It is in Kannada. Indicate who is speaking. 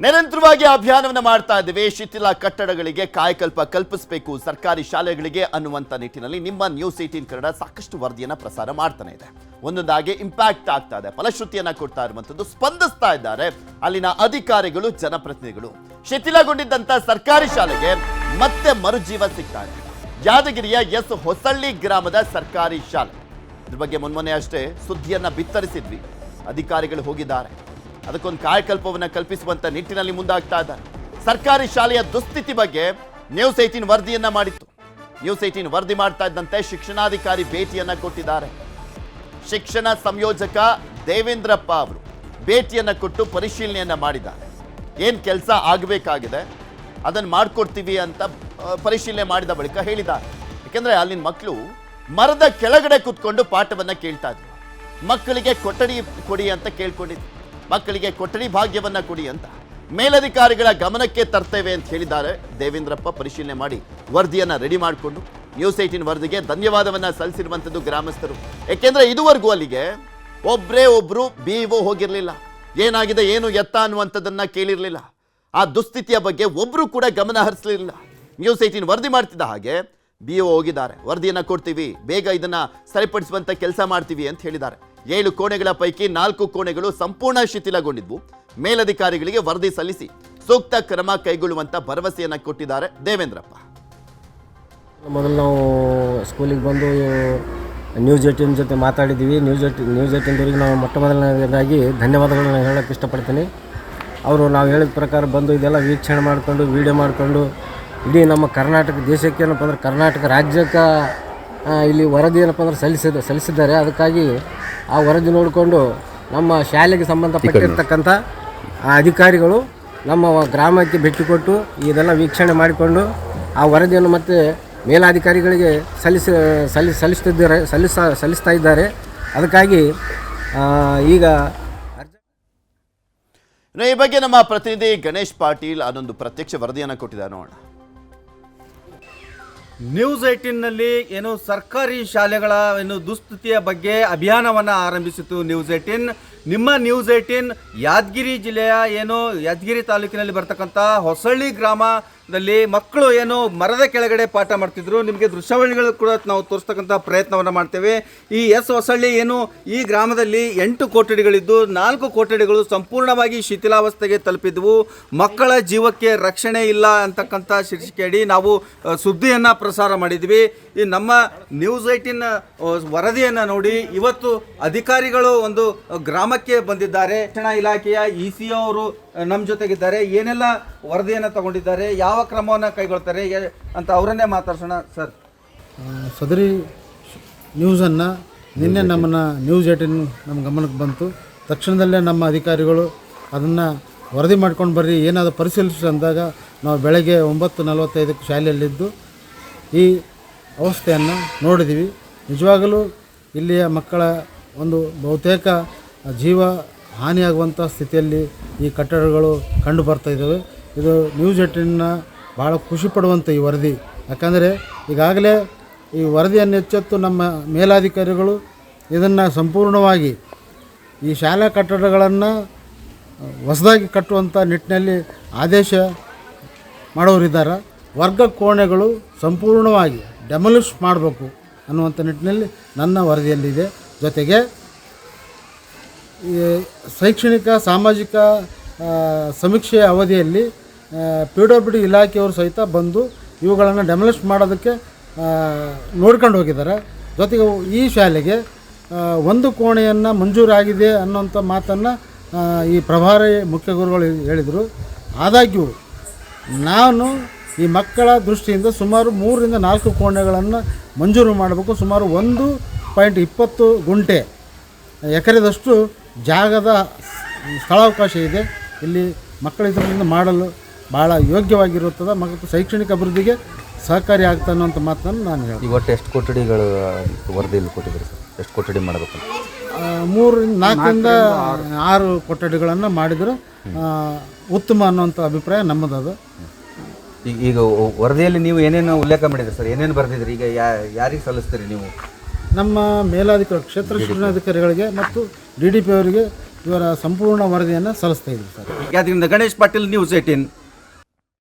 Speaker 1: ನಿರಂತರವಾಗಿ ಅಭಿಯಾನವನ್ನು ಮಾಡ್ತಾ ಇದ್ದೇವೆ. ಶಿಥಿಲ ಕಟ್ಟಡಗಳಿಗೆ ಕಾಯಕಲ್ಪ ಕಲ್ಪಿಸಬೇಕು. ಸರ್ಕಾರಿ ಶಾಲೆಗಳಿಗೆ ಅನ್ನುವಂಥ ನಿಟ್ಟಿನಲ್ಲಿ ನಿಮ್ಮ ನ್ಯೂಸ್ ಏಟೀನ್ ಕನ್ನಡ ಸಾಕಷ್ಟು ವರದಿಯನ್ನು ಪ್ರಸಾರ ಮಾಡ್ತಾನೆ ಇದೆ. ಒಂದೊಂದಾಗಿ ಇಂಪ್ಯಾಕ್ಟ್ ಆಗ್ತಾ ಇದೆ. ಫಲಶ್ರುತಿಯನ್ನ ಕೊಡ್ತಾ ಇರುವಂಥದ್ದು ಸ್ಪಂದಿಸ್ತಾ ಇದ್ದಾರೆ. ಅಲ್ಲಿನ ಅಧಿಕಾರಿಗಳು, ಜನಪ್ರತಿನಿಧಿಗಳು. ಶಿಥಿಲಗೊಂಡಿದ್ದಂಥ ಸರ್ಕಾರಿ ಶಾಲೆಗೆ ಮತ್ತೆ ಮರುಜೀವ ಸಿಗ್ತಾ ಯಾದಗಿರಿಯ ಎಸ್ ಹೊಸಳ್ಳಿ ಗ್ರಾಮದ ಸರ್ಕಾರಿ ಶಾಲೆ. ಇದ್ರ ಬಗ್ಗೆ ಮೊನ್ನೆ ಅಷ್ಟೇ ಸುದ್ದಿಯನ್ನ ಬಿತ್ತರಿಸಿದ್ವಿ. ಅಧಿಕಾರಿಗಳು ಹೋಗಿದ್ದಾರೆ. ಅದಕ್ಕೊಂದು ಕಾಯಕಲ್ಪವನ್ನು ಕಲ್ಪಿಸುವಂತ ನಿಟ್ಟಿನಲ್ಲಿ ಮುಂದಾಗ್ತಾ ಇದ್ದಾರೆ ಸರ್ಕಾರಿ ಶಾಲೆಯ ದುಸ್ಥಿತಿ ಬಗ್ಗೆ ನ್ಯೂಸ್ ಏಟೀನ್ ವರದಿಯನ್ನ ಮಾಡಿತ್ತು. ನ್ಯೂಸ್ ಏಟೀನ್ ವರದಿ ಮಾಡ್ತಾ ಇದ್ದಂತೆ ಶಿಕ್ಷಣಾಧಿಕಾರಿ ಭೇಟಿಯನ್ನ ಕೊಟ್ಟಿದ್ದಾರೆ. ಶಿಕ್ಷಣ ಸಂಯೋಜಕ ದೇವೇಂದ್ರಪ್ಪ ಅವರು ಭೇಟಿಯನ್ನ ಕೊಟ್ಟು ಪರಿಶೀಲನೆಯನ್ನ ಮಾಡಿದ್ದಾರೆ. ಏನ್ ಕೆಲಸ ಆಗಬೇಕಾಗಿದೆ? ಅದನ್ನು ಮಾಡಿಕೊಡ್ತೀವಿ ಅಂತ ಪರಿಶೀಲನೆ ಮಾಡಿದ ಬಳಿಕ ಹೇಳಿದ್ದಾರೆ. ಯಾಕೆಂದ್ರೆ ಅಲ್ಲಿನ ಮಕ್ಕಳು ಮರದ ಕೆಳಗಡೆ ಕುತ್ಕೊಂಡು ಪಾಠವನ್ನ ಕೇಳ್ತಾ ಇದ್ರು. ಮಕ್ಕಳಿಗೆ ಕೊಠಡಿ ಕೊಡಿ ಅಂತ ಕೇಳ್ಕೊಂಡಿದ್ರು. ಮಕ್ಕಳಿಗೆ ಕೊಠಡಿ ಭಾಗ್ಯವನ್ನ ಕೊಡಿ ಅಂತ ಮೇಲಧಿಕಾರಿಗಳ ಗಮನಕ್ಕೆ ತರ್ತೇವೆ ಅಂತ ಹೇಳಿದ್ದಾರೆ. ದೇವೇಂದ್ರಪ್ಪ ಪರಿಶೀಲನೆ ಮಾಡಿ ವರದಿಯನ್ನ ರೆಡಿ ಮಾಡಿಕೊಂಡು ನ್ಯೂಸ್ ಏಟಿನ್ ವರದಿಗೆ ಧನ್ಯವಾದವನ್ನ ಸಲ್ಲಿಸಿರುವಂಥದ್ದು ಗ್ರಾಮಸ್ಥರು. ಯಾಕೆಂದ್ರೆ ಇದುವರೆಗೂ ಅಲ್ಲಿಗೆ ಒಬ್ಬರೇ ಒಬ್ರು ಬಿ ಒ ಹೋಗಿರಲಿಲ್ಲ. ಏನಾಗಿದೆ, ಏನು ಎತ್ತ ಅನ್ನುವಂಥದ್ದನ್ನ ಕೇಳಿರ್ಲಿಲ್ಲ. ಆ ದುಸ್ಥಿತಿಯ ಬಗ್ಗೆ ಒಬ್ರು ಕೂಡ ಗಮನ ಹರಿಸಲಿಲ್ಲ. ನ್ಯೂಸ್ ಏಟೀನ್ ವರದಿ ಮಾಡ್ತಿದ್ದ ಹಾಗೆ ಬಿ ಒ ಹೋಗಿದ್ದಾರೆ. ವರದಿಯನ್ನ ಕೊಡ್ತೀವಿ, ಬೇಗ ಇದನ್ನ ಸರಿಪಡಿಸುವಂತ ಕೆಲಸ ಮಾಡ್ತೀವಿ ಅಂತ ಹೇಳಿದ್ದಾರೆ. ಏಳು ಕೋಣೆಗಳ ಪೈಕಿ ನಾಲ್ಕು ಕೋಣೆಗಳು ಸಂಪೂರ್ಣ ಶಿಥಿಲಗೊಂಡಿದ್ವು. ಮೇಲಧಿಕಾರಿಗಳಿಗೆ ವರದಿ ಸಲ್ಲಿಸಿ ಸೂಕ್ತ ಕ್ರಮ ಕೈಗೊಳ್ಳುವಂತ ಭರವಸೆಯನ್ನ ಕೊಟ್ಟಿದ್ದಾರೆ ದೇವೇಂದ್ರಪ್ಪ.
Speaker 2: ಮೊದಲು ನಾವು ಸ್ಕೂಲಿಗೆ ಬಂದು ನ್ಯೂಸ್ ಏಟಿನ್ ಜೊತೆ ಮಾತಾಡಿದ್ದೀವಿ. ನ್ಯೂಸ್ ಏಟಿನ್ ನ್ಯೂಸ್ ಏಟಿನ್ದವರಿಗೆ ನಾವು ಮೊಟ್ಟ ಮೊದಲನೇದಾಗಿ ಧನ್ಯವಾದಗಳನ್ನ ಹೇಳೋಕ್ಕೆ ಇಷ್ಟಪಡ್ತೀನಿ. ಅವರು ನಾವು ಹೇಳಿದ ಪ್ರಕಾರ ಬಂದು ಇದೆಲ್ಲ ವೀಕ್ಷಣೆ ಮಾಡಿಕೊಂಡು, ವೀಡಿಯೋ ಮಾಡಿಕೊಂಡು, ಇಡೀ ನಮ್ಮ ಕರ್ನಾಟಕ ದೇಶಕ್ಕೆ ಏನಪ್ಪ ಅಂದ್ರೆ ಕರ್ನಾಟಕ ರಾಜ್ಯಕ್ಕೆ ಇಲ್ಲಿ ವರದಿ ಏನಪ್ಪ ಅಂದ್ರೆ ಸಲ್ಲಿಸಿದ, ಸಲ್ಲಿಸಿದ್ದಾರೆ. ಅದಕ್ಕಾಗಿ ಆ ವರದಿ ನೋಡಿಕೊಂಡು ನಮ್ಮ ಶಾಲೆಗೆ ಸಂಬಂಧಪಟ್ಟಿರ್ತಕ್ಕಂಥ ಆ ಅಧಿಕಾರಿಗಳು ನಮ್ಮ ಗ್ರಾಮಕ್ಕೆ ಭೇಟಿ ಕೊಟ್ಟು ಇದೆಲ್ಲ ವೀಕ್ಷಣೆ ಮಾಡಿಕೊಂಡು ಆ ವರದಿಯನ್ನು ಮತ್ತೆ ಮೇಲಾಧಿಕಾರಿಗಳಿಗೆ ಸಲ್ಲಿಸ, ಸಲ್ಲಿ, ಸಲ್ಲಿಸ್ತಿದ್ದಾರೆ, ಸಲ್ಲಿಸ, ಸಲ್ಲಿಸ್ತಾ ಇದ್ದಾರೆ. ಅದಕ್ಕಾಗಿ ಈಗ
Speaker 1: ಈ ಬಗ್ಗೆ ನಮ್ಮ ಪ್ರತಿನಿಧಿ ಗಣೇಶ್ ಪಾಟೀಲ್ ಅದೊಂದು ಪ್ರತ್ಯಕ್ಷ ವರದಿಯನ್ನು ಕೊಟ್ಟಿದ್ದಾರೆ, ನೋಡೋಣ.
Speaker 3: ನ್ಯೂಸ್ ಏಯ್ಟೀನ್ನಲ್ಲಿ ಏನು ಸರ್ಕಾರಿ ಶಾಲೆಗಳ ಏನು ದುಸ್ಥಿತಿಯ ಬಗ್ಗೆ ಅಭಿಯಾನವನ್ನು ಆರಂಭಿಸಿತು ನ್ಯೂಸ್ ಏಯ್ಟೀನ್. ನಿಮ್ಮ ನ್ಯೂಸ್ ಏಯ್ಟೀನ್ ಯಾದಗಿರಿ ಜಿಲ್ಲೆಯ ಏನು ಯಾದಗಿರಿ ತಾಲೂಕಿನಲ್ಲಿ ಬರ್ತಕ್ಕಂಥ ಹೊಸಳ್ಳಿ ಗ್ರಾಮದಲ್ಲಿ ಮಕ್ಕಳು ಏನು ಮರದ ಕೆಳಗಡೆ ಪಾಠ ಮಾಡ್ತಿದ್ರು, ನಿಮಗೆ ದೃಶ್ಯಾವಳಿಗಳು ಕೂಡ ನಾವು ತೋರಿಸ್ತಕ್ಕಂಥ ಪ್ರಯತ್ನವನ್ನು ಮಾಡ್ತೇವೆ. ಈ ಎಸ್ ಹೊಸಳ್ಳಿ ಏನು ಈ ಗ್ರಾಮದಲ್ಲಿ ಎಂಟು ಕೊಠಡಿಗಳಿದ್ದು, ನಾಲ್ಕು ಕೊಠಡಿಗಳು ಸಂಪೂರ್ಣವಾಗಿ ಶಿಥಿಲಾವಸ್ಥೆಗೆ ತಲುಪಿದ್ವು. ಮಕ್ಕಳ ಜೀವಕ್ಕೆ ರಕ್ಷಣೆ ಇಲ್ಲ ಅಂತಕ್ಕಂಥ ಶೀರ್ಷಿಕೆಯಡಿ ನಾವು ಸುದ್ದಿಯನ್ನು ಪ್ರಸಾರ ಮಾಡಿದ್ವಿ. ಈ ನಮ್ಮ ನ್ಯೂಸ್ ಏಟಿನ್ ವರದಿಯನ್ನು ನೋಡಿ ಇವತ್ತು ಅಧಿಕಾರಿಗಳು ಒಂದು ಗ್ರಾಮಕ್ಕೆ ಬಂದಿದ್ದಾರೆ. ರಕ್ಷಣಾ ಇಲಾಖೆಯ ಇ ಸಿ ಅವರು ನಮ್ಮ ಜೊತೆಗಿದ್ದಾರೆ. ಏನೆಲ್ಲ ವರದಿಯನ್ನು ತಗೊಂಡಿದ್ದಾರೆ ಯಾವ ಕ್ರಮವನ್ನು ಕೈಗೊಳ್ತಾರೆ ಅಂತ ಅವರನ್ನೇ ಮಾತಾಡ್ಸೋಣ ಸರ್.
Speaker 4: ಸದರಿ ನ್ಯೂಸನ್ನು ನಿನ್ನೆ ನಮ್ಮನ್ನು ನ್ಯೂಸ್ ಏಟಿನ್ ನಮ್ಮ ಗಮನಕ್ಕೆ ಬಂತು. ತಕ್ಷಣದಲ್ಲೇ ನಮ್ಮ ಅಧಿಕಾರಿಗಳು ಅದನ್ನು ವರದಿ ಮಾಡ್ಕೊಂಡು ಬರ್ರಿ ಏನಾದರೂ ಪರಿಶೀಲಿಸಿ ಅಂದಾಗ ನಾವು ಬೆಳಗ್ಗೆ ಒಂಬತ್ತು ನಲವತ್ತೈದಕ್ಕೆ ಶಾಲೆಯಲ್ಲಿದ್ದು ಈ ಅವಸ್ಥೆಯನ್ನು ನೋಡಿದ್ದೀವಿ ನಿಜವಾಗಲೂ ಇಲ್ಲಿಯ ಮಕ್ಕಳ ಒಂದು ಬಹುತೇಕ ಜೀವ ಹಾನಿಯಾಗುವಂಥ ಸ್ಥಿತಿಯಲ್ಲಿ ಈ ಕಟ್ಟಡಗಳು ಕಂಡು ಬರ್ತಾ ಇದ್ದಾವೆ. ಇದು ನ್ಯೂಸ್ ಏಟಿನ್ನ ಭಾಳ ಖುಷಿ ಪಡುವಂಥ ಈ ವರದಿ. ಯಾಕಂದರೆ ಈಗಾಗಲೇ ಈ ವರದಿಯನ್ನು ಎಚ್ಚೆತ್ತು ನಮ್ಮ ಮೇಲಾಧಿಕಾರಿಗಳು ಇದನ್ನು ಸಂಪೂರ್ಣವಾಗಿ ಈ ಶಾಲಾ ಕಟ್ಟಡಗಳನ್ನು ಹೊಸದಾಗಿ ಕಟ್ಟುವಂಥ ನಿಟ್ಟಿನಲ್ಲಿ ಆದೇಶ ಮಾಡೋರಿದ್ದಾರೆ. ವರ್ಗ ಕೋಣೆಗಳು ಸಂಪೂರ್ಣವಾಗಿ ಡೆಮಲಿಷ್ ಮಾಡಬೇಕು ಅನ್ನುವಂಥ ನಿಟ್ಟಿನಲ್ಲಿ ನನ್ನ ವರದಿಯಲ್ಲಿದೆ. ಜೊತೆಗೆ ಶೈಕ್ಷಣಿಕ, ಸಾಮಾಜಿಕ ಸಮೀಕ್ಷೆಯ ಅವಧಿಯಲ್ಲಿ ಪಿ ಡಬ್ಲ್ಯೂ ಡಿ ಇಲಾಖೆಯವರು ಸಹಿತ ಬಂದು ಇವುಗಳನ್ನು ಡೆಮಲಿಷ್ ಮಾಡೋದಕ್ಕೆ ನೋಡ್ಕೊಂಡು ಹೋಗಿದ್ದಾರೆ. ಜೊತೆಗೆ ಈ ಶಾಲೆಗೆ ಒಂದು ಕೋಣೆಯನ್ನು ಮಂಜೂರಾಗಿದೆ ಅನ್ನೋಂಥ ಮಾತನ್ನು ಈ ಪ್ರಭಾರಿ ಮುಖ್ಯ ಗುರುಗಳು ಹೇಳಿದರು. ಆದಾಗ್ಯೂ, ನಾನು ಈ ಮಕ್ಕಳ ದೃಷ್ಟಿಯಿಂದ ಸುಮಾರು ಮೂರರಿಂದ ನಾಲ್ಕು ಕೋಣೆಗಳನ್ನು ಮಂಜೂರು ಮಾಡಬೇಕು. ಸುಮಾರು ಒಂದು ಪಾಯಿಂಟ್ ಇಪ್ಪತ್ತು ಗುಂಟೆ ಎಕರೆದಷ್ಟು ಜಾಗದ ಸ್ಥಳಾವಕಾಶ ಇದೆ. ಇಲ್ಲಿ ಮಕ್ಕಳ ಇದರಿಂದ ಮಾಡಲು ಭಾಳ ಯೋಗ್ಯವಾಗಿರುತ್ತದೆ ಮತ್ತು ಶೈಕ್ಷಣಿಕ ಅಭಿವೃದ್ಧಿಗೆ ಸಹಕಾರಿ ಆಗ್ತಾ ಅನ್ನೋಂಥ ಮಾತನ್ನು ನಾನು ಹೇಳ್ತೀನಿ.
Speaker 5: ಇವತ್ತು ಒಟ್ಟು ಎಷ್ಟು ಕೊಠಡಿಗಳು ವರದಿಯಲ್ಲಿ ಕೊಟ್ಟಿದ್ದೀರಿ ಸರ್? ಎಷ್ಟು ಕೊಠಡಿ ಮಾಡಬೇಕು
Speaker 4: ಮೂರರಿಂದ ನಾಲ್ಕರಿಂದ ಆರು. ಕೊಠಡಿಗಳನ್ನು ಮಾಡಿದರೆ. ಉತ್ತಮ ಅನ್ನುವಂಥ ಅಭಿಪ್ರಾಯ ನಮ್ಮದದು.
Speaker 5: ಈಗ ಈಗ ವರದಿಯಲ್ಲಿ ನೀವು ಏನೇನು ಉಲ್ಲೇಖ ಮಾಡಿದ್ರಿ ಸರ್? ಏನೇನು ಬರೆದಿದ್ರಿ ಈಗ ಯಾ ಯಾರಿಗೆ ಸಲ್ಲಿಸ್ತೀರಿ ನೀವು?
Speaker 4: ನಮ್ಮ ಮೇಲಾಧಿಕಾರಿ ಕ್ಷೇತ್ರ ಶಿಕ್ಷಣಾಧಿಕಾರಿಗಳಿಗೆ ಮತ್ತು ಡಿ ಡಿ ಪಿ ಅವರಿಗೆ ಇವರ ಸಂಪೂರ್ಣ ವರದಿಯನ್ನು ಸಲ್ಲಿಸ್ತಾ ಇದ್ದೀವಿ ಸರ್.
Speaker 3: ಯಾದಗಿರಿಯಿಂದ ಗಣೇಶ್ ಪಾಟೀಲ್ ನ್ಯೂಸ್ ಏಟೀನ್